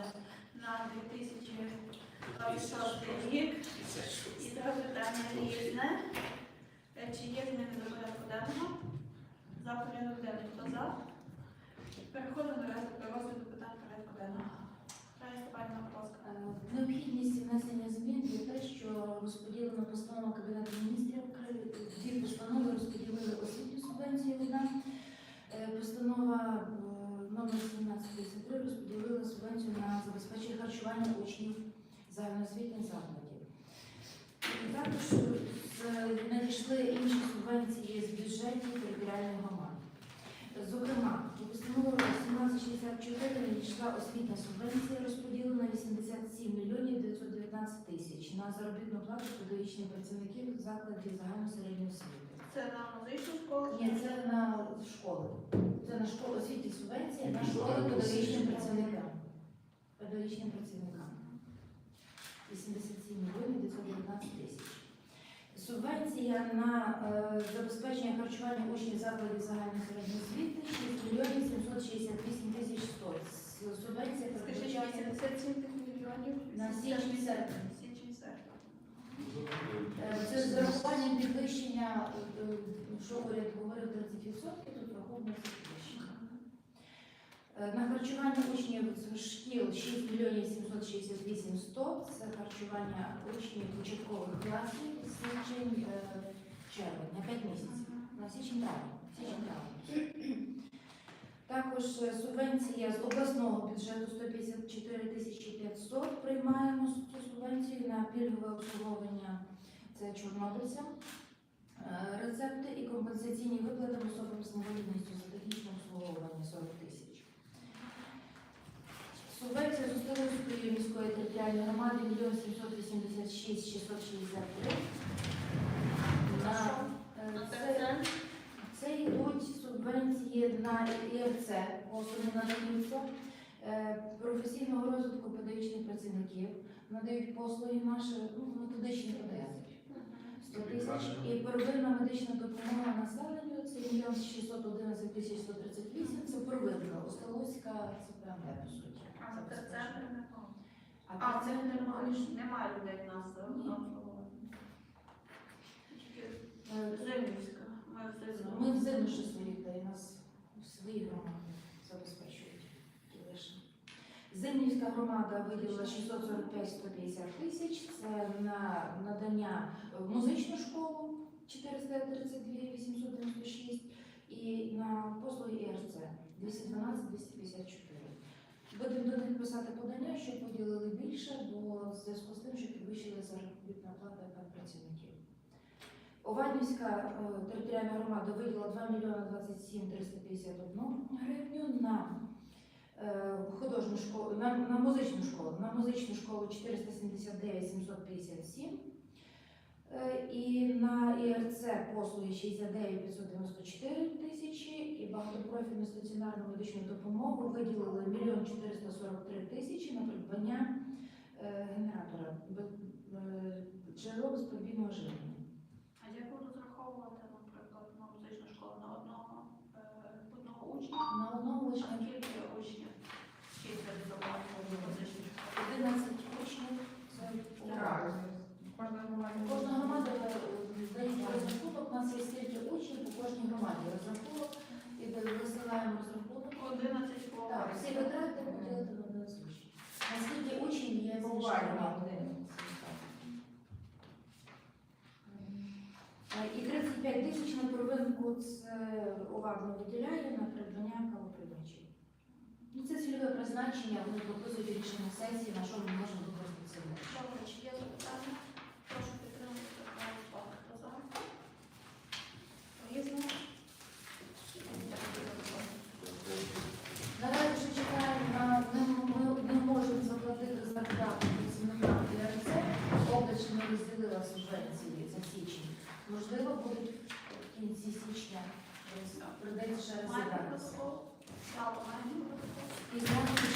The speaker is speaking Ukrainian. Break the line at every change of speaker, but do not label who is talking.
громади на 2026 рік. І друге питання різне. Е, Чи є зміни до порядку денного? За порядок денний. Хто за? Переходимо до розгляду питань порядку денного.
Необхідність внесення змін є те, що розподілена постанова Кабінету міністрів Дві постанови розподілили освітню субвенцію. Е, постанова е, номер 1753 розподілила субвенцію на забезпечення харчування учнів загальноосвітніх закладів. І також надійшли інші субвенції з бюджетів територіальних громад. Зокрема, у постанову 1764 надійшла освітня субвенція, розподілена 87 мільйонів 919 тисяч на заробітну плату педагогічних працівників закладів загальної середньої освіти.
Це на музичну школу?
Ні, це на школи. Це на школу освітні субвенції на школи педагогічним працівникам. Педагогічним працівникам. 87 мільйонів 919 тисяч. Субвенція на е, забезпечення харчування учнів закладів загальної середньої освіти 6 мільйонів 768 тисяч 100. С- Субвенція передбачає
87 мільйонів?
на січень серпень. Е, Це з зарахуванням підвищення, е, що уряд говорив 30%, тут враховується підвищення. Е, На харчування учнів шкіл 6 мільйонів 768 100. Це харчування учнів початкових класів січень, е, червень, на 5 місяців. На січень травень. Також е, субвенція з обласного бюджету 154 тисячі 500. Приймаємо цю субвенцію на пільгове обслуговування це чорнобильцям. Е, Рецепти і компенсаційні виплати особам з інвалідністю за технічне обслуговування 40 тисяч. Субвенція з Островської міської територіальної громади 1 786 663. На, е, це, це йдуть субвенції на ІРЦ, послуги надаються, е, професійного розвитку педагогічних працівників, надають послуги наші, ну, методичні подати. 100 тисяч. І первинна медична допомога населенню це 1 611 тисяч 138, це первинна, Осталоська, це прям по суті.
А на було.
А
А, це немає, немає людей в нас Зимівська. Ми в Зимівську.
Ми в зиму ще свої дітей, нас свої громади забезпечують. ті лише. Зимнівська громада виділила 645-150 тисяч. Це на надання в музичну школу 432 896 і на послуги ІРЦ 212 254. Зв'язку з тим, що підвищили заробітна плата працівників. Овальнівська е, територіальна громада виділила 2 мільйони 27 351 гривню на е, художню школу, на, на музичну школу, на музичну школу 479 757 е, і на ІРЦ послуги 69 594 тисячі. І багатопрофільну стаціонарну медичну допомогу виділили 1 мільйон 443 тисячі на придбання генератора бе- е, джерело безпробійного живлення.
А як ви розраховувати, наприклад, на музичну школу на одного, е, одного учня?
На одного
А
лише
скільки учнів? Скільки заплатили музичну школу?
11 учнів. Це
Так, кожна громада.
Кожна громада е, розрахунок, у нас є стільки учнів по кожній громаді. Розрахунок і висилаємо розрахунок.
11 по
Так, всі витрати поділити на один случай. Наскільки громади? Е, І 35 тисяч на первинку це уважно виділяє на придбання кавоприймачів. Ну, це цільове призначення, вони прописують рішення сесії, на що ми можемо використати.
Добре, чи є запитання? Прошу підтримати та голосувати. Хто за? Різне?
Наразі ще чекаємо на ми, ми не можемо заплатити зарплату працівникам ДРЦ, поки що не розділила субвенції за січень. Можливо, будуть в кінці січня. Ще
раз.
розглядатися.
протокол? Маємо протокол?